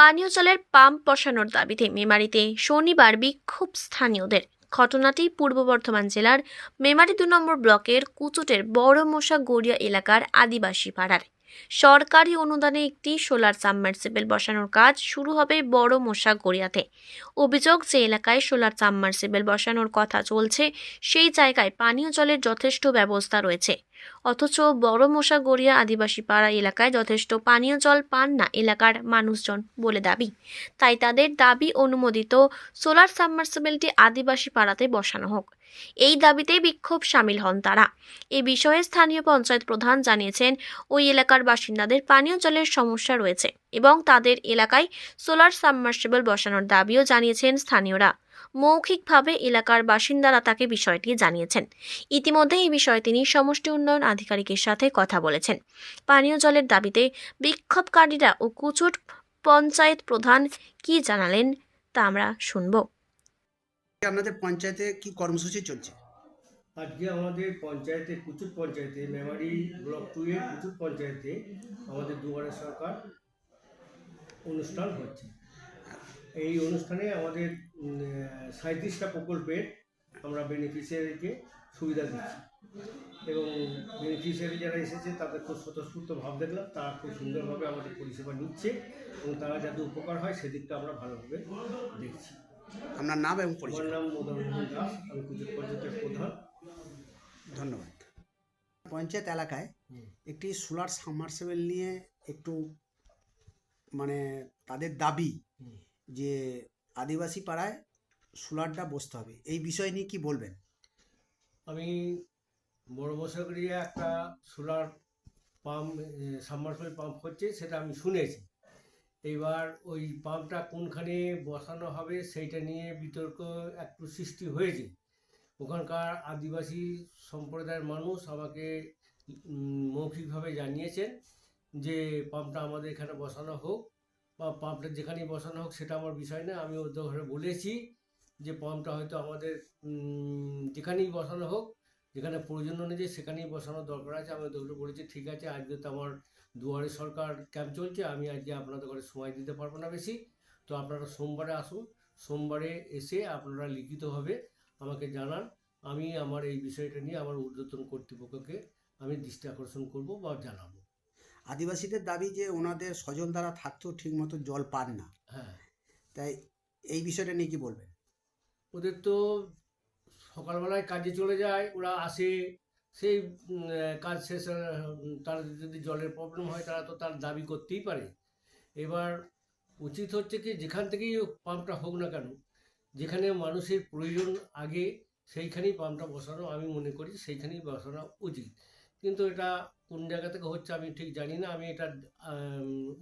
পানীয় জলের পাম্প বসানোর দাবিতে মেমারিতে শনিবার বিক্ষোভ স্থানীয়দের। ঘটনাটি পূর্ব বর্ধমান জেলার মেমারি দু নম্বর ব্লকের কুচুটের বড় মশা গড়িয়া এলাকার আদিবাসী পাড়ার। সরকারি অনুদানে একটি সোলার সাবমার্সিবল বসানোর কাজ শুরু হবে বড় মশা গড়িয়াতে। অভিযোগ যে এলাকায় সোলার সাবমার্সিবল বসানোর কথা চলছে, সেই জায়গায় পানীয় জলের যথেষ্ট ব্যবস্থা রয়েছে। অথচ বড় মশা গড়িয়া আদিবাসী পাড়া এলাকায় যথেষ্ট পানীয় জল পান না এলাকার মানুষজন বলে দাবি। তাই তাদের দাবি অনুমোদিত সোলার সাবমার্সিবলটি আদিবাসী পাড়াতে বসানো হোক। এই দাবিতে বিক্ষোভ সামিল হন তারা। এ বিষয়ে স্থানীয় পঞ্চায়েত প্রধান জানিয়েছেন, ওই এলাকার বাসিন্দাদের পানীয় জলের সমস্যা রয়েছে এবং তাদের এলাকায় সোলার সাবমার্সিবল বসানোর দাবিও জানিয়েছেন স্থানীয়রা। মৌখিকভাবে এলাকার বাসিন্দারা তাকে বিষয়টি জানিয়েছেন। ইতিমধ্যে এই বিষয়ে তিনি সমষ্টি উন্নয়ন আধিকারিকের সাথে কথা বলেছেন। পানীয় জলের দাবিতে বিক্ষোভকারীরা ও কুচুট পঞ্চায়েত প্রধান কি জানালেন তা আমরা শুনব। আপনাদের পঞ্চায়েতে কি কর্মসূচি চলছে? আজকে আমাদের পঞ্চায়েতে কুচুর পঞ্চায়েতে মেমারি ব্লক টু এর কুচুর পঞ্চায়েতে আমাদের দুয়ারে সরকার অনুষ্ঠান হচ্ছে। এই অনুষ্ঠানে আমাদের সাঁত্রিশটা প্রকল্পের আমরা বেনিফিশিয়ারিকে সুবিধা দিচ্ছি। এবং বেনিফিশিয়ারি যারা এসেছে তাদের খুব স্বতঃস্ফূর্ত ভাব দেখলাম। তারা খুব সুন্দরভাবে আমাদের পরিষেবা নিচ্ছে এবং তারা যাতে উপকার হয় সেদিকটা আমরা ভালোভাবে দেখছি। আপনার নাম এবং আমার পরিচয় নাম মদন মোহন দাস আমি কুচুর পঞ্চায়েতের প্রধান। ধন্যবাদ। পঞ্চায়েত এলাকায় একটি সোলার সাবমার্সিবল নিয়ে একটু মানে তাদের দাবি। যে আদিবাসী পাড়ায় সোলারটা বসতে হবে। এই বিষয় নিয়ে কি বলবেন? আমি বড় মশাগড়িয়া একটা সোলার পাম্প সাবমার্সিবল পাম্প হচ্ছে, সেটা আমি শুনেছি। এইবার ওই পাম্পটা কোনখানে বসানো হবে, সেইটা নিয়ে বিতর্ক একটু সৃষ্টি হয়েছে। ওখানকার আদিবাসী সম্প্রদায়ের মানুষ আমাকে মৌখিকভাবে জানিয়েছেন যে পাম্পটা আমাদের এখানে বসানো হোক। বা পাম্পটা যেখানেই বসানো হোক, সেটা আমার বিষয় না। আমি ওদের ঘরে বলেছি যে, পাম্পটা হয়তো আমাদের যেখানেই বসানো হোক, যেখানে প্রয়োজন অনুযায়ী সেখানেই বসানোর দরকার আছে। আমি ওদের বলেছি, ঠিক আছে, আজকে তো আমার দুয়ারে সরকার ক্যাম্প চলছে, আমি আজকে আপনাদের ঘরে সময় দিতে পারব না বেশি। তো আপনারা সোমবারে আসুন। সোমবারে এসে আপনারা লিখিতভাবে আমাকে জানান। আমি আমার এই বিষয়টা নিয়ে আমার ঊর্ধ্বতন কর্তৃপক্ষকে আমি দৃষ্টি আকর্ষণ করব বা জানাব। আদিবাসীদের দাবি যে ওনাদের স্বজন দ্বারা থাকতেও ঠিকমতো জল পান না। হ্যাঁ। তাই এই বিষয়টা নিয়ে কি বলবেন? ওদের তো সকালবেলায় কাজে চলে যায় ওরা আসে সেই কাজ শেষ তার যদি জলের প্রবলেম হয় তারা তো তার দাবি করতেই পারে। এবার উচিত হচ্ছে কি যেখান থেকেই পাম্পটা হোক না কেন যেখানে মানুষের প্রয়োজন আগে সেইখানেই পাম্পটা বসানো আমি মনে করি সেইখানেই বসানো উচিত। কিন্তু এটা কোন জায়গা থেকে হচ্ছে আমি ঠিক জানি না। আমি এটা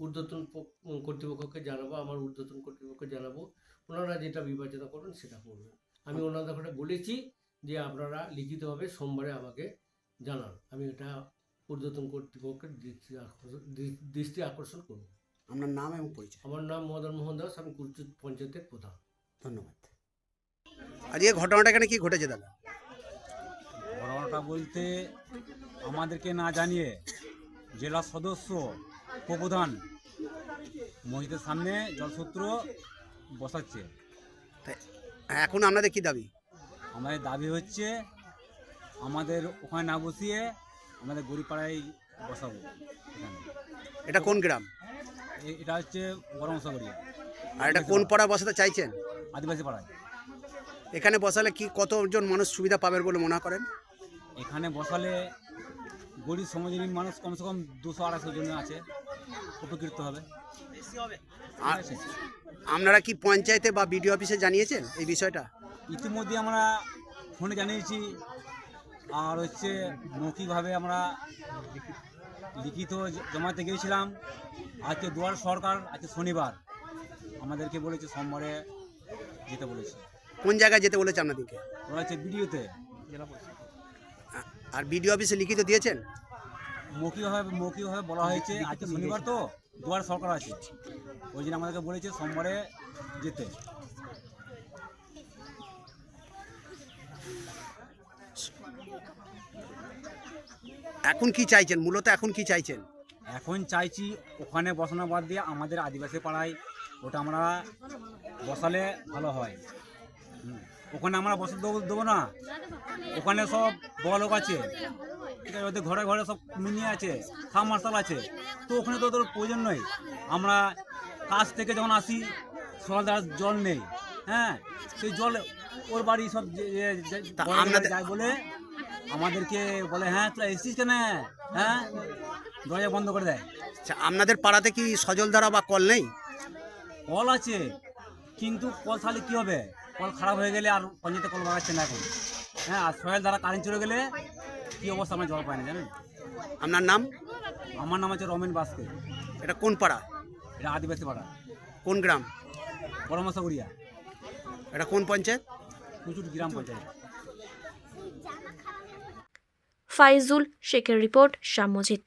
ঊর্ধ্বতন কর্তৃপক্ষকে জানাব আমার ঊর্ধ্বতন কর্তৃপক্ষকে জানাব। ওনারা যেটা বিবেচনা করবেন সেটা করবেন। আমি ওনাদের ঘরে বলেছি যে আপনারা লিখিতভাবে সোমবারে আমাকে জানান। আমি এটা ঊর্ধ্বতন কর্তৃপক্ষের দৃষ্টি আকর্ষণ দৃষ্টি আকর্ষণ করব। আপনার নাম এবং পরিচয়। আমার নাম মদন মোহন দাস আমি কুলচুর পঞ্চায়েতের প্রধান। ধন্যবাদ। আজকে ঘটনাটা এখানে কি ঘটেছে দাদা? ঘটনাটা বলতে আমাদেরকে না জানিয়ে জেলা সদস্য উপপ্রধান মসজিদের সামনে জলসূত্র বসাচ্ছে। এখন আপনাদের কি দাবি? আমাদের দাবি হচ্ছে আমাদের ওখানে না বসিয়ে আমাদের গরিপাড়ায় বসাবো। এখানে এটা কোন গ্রাম? এ- এটা হচ্ছে বরমসাগরিয়া। আর এটা কোন পাড়া বসাতে চাইছেন? আদিবাসী পাড়ায়। এখানে বসালে কি কতজন মানুষ সুবিধা পাবেন বলে মনে করেন? এখানে বসালে গরিব সমাজের মানুষ কমসে কম দুশো আড়াইশো জন আছে। উপকৃত হবে। আর আপনারা কি পঞ্চায়েতে বা বিডিও অফিসে জানিয়েছেন এই বিষয়টা? ইতিমধ্যে আমরা ফোনে জানিয়েছি। আর হচ্ছে মৌখিকভাবে আমরা লিখিত জমাতে গিয়েছিলাম। আজকে দুয়ার সরকার আজকে শনিবার আমাদেরকে বলেছে সোমবারে যেতে বলেছে। কোন জায়গায় যেতে বলেছে আপনাদেরকে? ওরা হচ্ছে বিডিওতে। আ- আর বিডিও অফিসে লিখিত দিয়েছেন? মৌখিকভাবে মৌখিকভাবে বলা হয়েছে আজকে শনিবার তো দুয়ার সরকার আছে। ওই জন্য আমাদেরকে বলেছে সোমবারে যেতে। এখন কি চাইছেন? মূলত এখন কি চাইছেন? এখন চাইছি ওখানে বসানো বাদ দিয়ে আমাদের আদিবাসী পাড়ায় ওটা আমরা বসালে ভালো হয়। হুম। ওখানে আমরা বসে দেবো না। ওখানে সব বলক আছে। ঠিক আছে ওদের ঘরে ঘরে সব মিনি আছে সাবমার্শাল আছে। তো ওখানে তো ওদের প্রয়োজন নেই। আমরা কাজ থেকে যখন আসি সকালবেলা জল নেই। হ্যাঁ সেই জল ওর বাড়ি সব যায় বলে আমাদেরকে বলে হ্যাঁ তুই এসছিস কেন? হ্যাঁ? দরজা বন্ধ করে দেয়। আচ্ছা আপনাদের পাড়াতে কি সজল সজলধারা বা কল নেই? কল আছে কিন্তু কল তাহলে কী হবে? কল খারাপ হয়ে গেলে আর পঞ্চায়েতে কল বাগাচ্ছে না এখন। হ্যাঁ আর সোহেল দ্বারা কারেন্ট চলে গেলে কি অবস্থা আমরা জল পাই না জানেন? আপনার নাম? আমার নাম হচ্ছে রমেন বাস্কে। এটা কোন পাড়া? এটা আদিবাসী পাড়া। কোন গ্রাম? পরামর্শ এটা কোন পঞ্চায়েত? প্রচুর গ্রাম পঞ্চায়েত। ফাইজুল শেখের রিপোর্ট সাম্যজিৎ